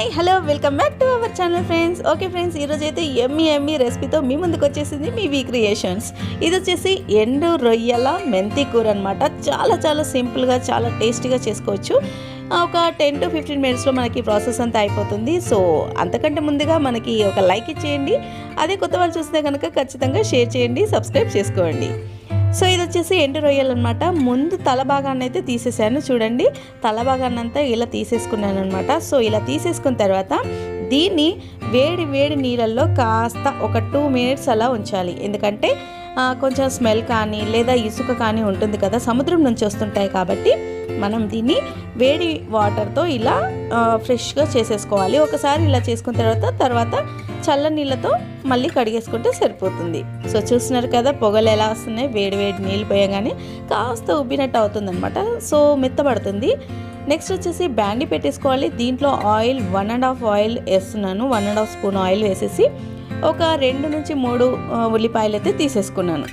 Hi hello welcome back to our channel friends. Okay friends ఈరోజు అయితే ఎమ్మి ఎమ్మి రెసిపీతో మీ ముందుకు వచ్చేసింది మీ వీ క్రియేషన్స్. ఇది వచ్చేసి ఎండు రొయ్యల మెంతి కూర అనమాట చాలా చాలా సింపుల్గా చాలా టేస్టీగా చేసుకోవచ్చు. ఒక టెన్ టు ఫిఫ్టీన్ మినిట్స్లో మనకి ప్రాసెస్ అంతా అయిపోతుంది. సో అంతకంటే ముందుగా మనకి ఒక లైక్ ఇచ్చేయండి. అదే కొత్త వాళ్ళు చూస్తే కనుక ఖచ్చితంగా షేర్ చేయండి సబ్స్క్రైబ్ చేసుకోండి. సో ఇది వచ్చేసి ఎండు రొయ్యలు అనమాట ముందు తల భాగాన్ని అయితే తీసేసాను. చూడండి తల భాగాన్ని అంతా ఇలా తీసేసుకున్నాను అనమాట సో ఇలా తీసేసుకున్న తర్వాత దీన్ని వేడి వేడి నీళ్ళల్లో కాస్త ఒక టూ మినిట్స్ అలా ఉంచాలి. ఎందుకంటే కొంచెం స్మెల్ కానీ లేదా ఇసుక కానీ ఉంటుంది కదా సముద్రం నుంచి వస్తుంటాయి కాబట్టి మనం దీన్ని వేడి వాటర్తో ఇలా ఫ్రెష్గా చేసేసుకోవాలి. ఒకసారి ఇలా చేసుకున్న తర్వాత తర్వాత చల్ల నీళ్ళతో మళ్ళీ కడిగేసుకుంటే సరిపోతుంది. సో చూస్తున్నారు కదా పొగలు ఎలా వస్తున్నాయి? వేడి వేడి నీళ్ళు పోయగానే కాస్త ఉబ్బినట్టు అవుతుందనమాట సో మెత్తబడుతుంది. నెక్స్ట్ వచ్చేసి బ్యాండీ పెట్టేసుకోవాలి. దీంట్లో oil one and half oil వేస్తున్నాను. One and half spoon oil వేసేసి ఒక రెండు నుంచి మూడు ఉల్లిపాయలు అయితే తీసేసుకున్నాను.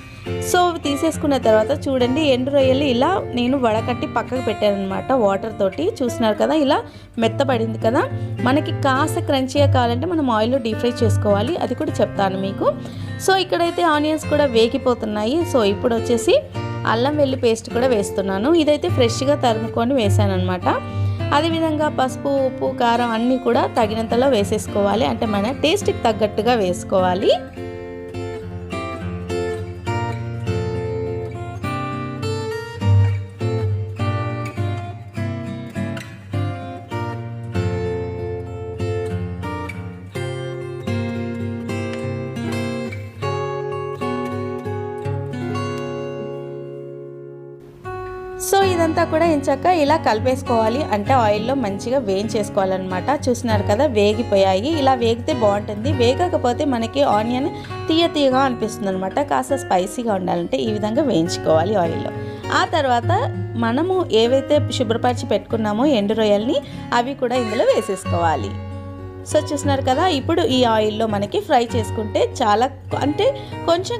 సో తీసేసుకున్న తర్వాత చూడండి ఎండు రొయ్యలు ఇలా నేను వడకట్టి పక్కకు పెట్టానమాట వాటర్ తోటి. చూసినారు కదా ఇలా మెత్తబడింది కదా. మనకి కాస్త క్రంచీగా కావాలంటే మనం ఆయిల్లో డీప్ ఫ్రై చేసుకోవాలి. అది కూడా చెప్తాను మీకు. సో ఇక్కడైతే ఆనియన్స్ కూడా వేగిపోతున్నాయి. సో ఇప్పుడు వచ్చేసి అల్లం వెల్లి పేస్ట్ కూడా వేస్తున్నాను. ఇదైతే ఫ్రెష్గా తరుముకొని వేసాను అనమాట అదేవిధంగా పసుపు ఉప్పు కారం అన్నీ కూడా తగినంతలో వేసేసుకోవాలి. అంటే మన టేస్ట్కి తగ్గట్టుగా వేసుకోవాలి. సో ఇదంతా కూడా ఎంచక్క ఇలా కలిపేసుకోవాలి. అంటే ఆయిల్లో మంచిగా వేయించేసుకోవాలన్నమాట. చూస్తున్నారు కదా వేగిపోయాయి. ఇలా వేగితే బాగుంటుంది. వేగకపోతే మనకి ఆనియన్ తీయ తీయగా అనిపిస్తుంది అనమాట కాస్త స్పైసీగా ఉండాలంటే ఈ విధంగా వేయించుకోవాలి ఆయిల్లో. ఆ తర్వాత మనము ఏవైతే శుభ్రపరిచి పెట్టుకున్నామో ఎండు రొయ్యల్ని అవి కూడా ఇందులో వేసేసుకోవాలి. సో చూస్తున్నారు కదా ఇప్పుడు ఈ ఆయిల్లో మనకి ఫ్రై చేసుకుంటే చాలా అంటే కొంచెం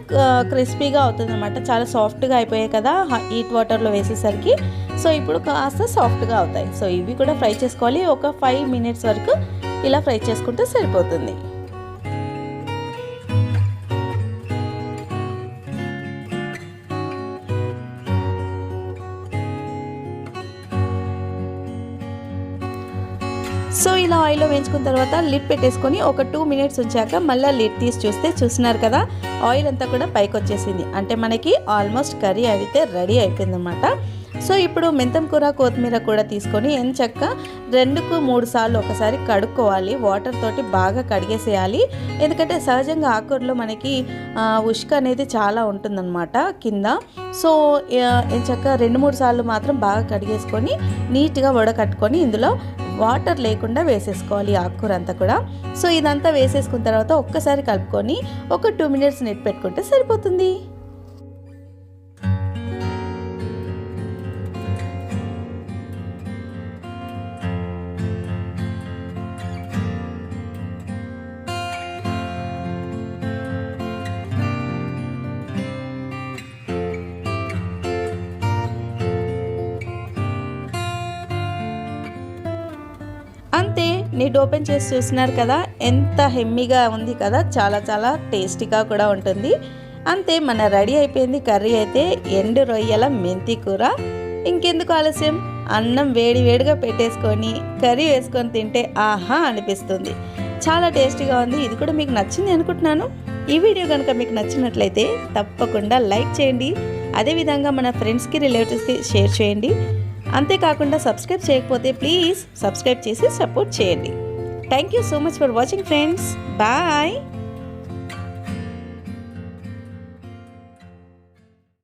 క్రిస్పీగా అవుతుంది అనమాట చాలా సాఫ్ట్గా అయిపోయాయి కదా హీట్ వాటర్లో వేసేసరికి. సో ఇప్పుడు కాస్త సాఫ్ట్గా అవుతాయి. సో ఇవి కూడా ఫ్రై చేసుకోవాలి. ఒక ఫైవ్ మినిట్స్ వరకు ఇలా ఫ్రై చేసుకుంటే సరిపోతుంది. సో ఇలా ఆయిల్లో వేయించుకున్న తర్వాత లిడ్ పెట్టేసుకొని ఒక టూ మినిట్స్ ఉంచాక మళ్ళీ లిడ్ తీసి చూస్తే చూస్తున్నారు కదా ఆయిల్ అంతా కూడా పైకి వచ్చేసింది. అంటే మనకి ఆల్మోస్ట్ కర్రీ అయితే రెడీ అయిపోయిందన్నమాట. సో ఇప్పుడు మెంతం కూర కొత్తిమీర కూడా తీసుకొని ఎంచక్క రెండుకు మూడు సార్లు ఒకసారి కడుక్కోవాలి. వాటర్ తోటి బాగా కడిగేసేయాలి. ఎందుకంటే సహజంగా ఆకూరలో మనకి ఉష్క అనేది చాలా ఉంటుందన్నమాట కింద. సో ఎంచక్క రెండు మూడు సార్లు మాత్రం బాగా కడిగేసుకొని నీట్గా వడకట్టుకొని ఇందులో వాటర్ లేకుండా వేసేసుకోవాలి ఆకుకూర అంతా కూడా. సో ఇదంతా వేసేసుకున్న తర్వాత ఒక్కసారి కలుపుకొని ఒక టూ మినిట్స్ నెట్ పెట్టుకుంటే సరిపోతుంది. అంతే నీట్ ఓపెన్ చేసి చూస్తున్నారు కదా ఎంత హెమ్మీగా ఉంది కదా చాలా చాలా టేస్టీగా కూడా ఉంటుంది. అంతే మన రెడీ అయిపోయింది కర్రీ అయితే ఎండు రొయ్యల మెంతి కూర. ఇంకెందుకు ఆలస్యం? అన్నం వేడి వేడిగా పెట్టేసుకొని కర్రీ వేసుకొని తింటే ఆహా అనిపిస్తుంది. చాలా టేస్టీగా ఉంది ఇది కూడా మీకు నచ్చింది అనుకుంటున్నాను. ఈ వీడియో కనుక మీకు నచ్చినట్లయితే తప్పకుండా లైక్ చేయండి. అదేవిధంగా మన ఫ్రెండ్స్కి రిలేటివ్స్కి షేర్ చేయండి. అంతేకాకుండా సబ్స్క్రైబ్ చేయకపోతే ప్లీజ్ సబ్స్క్రైబ్ చేసి సపోర్ట్ చేయండి. Thank you so much for watching friends bye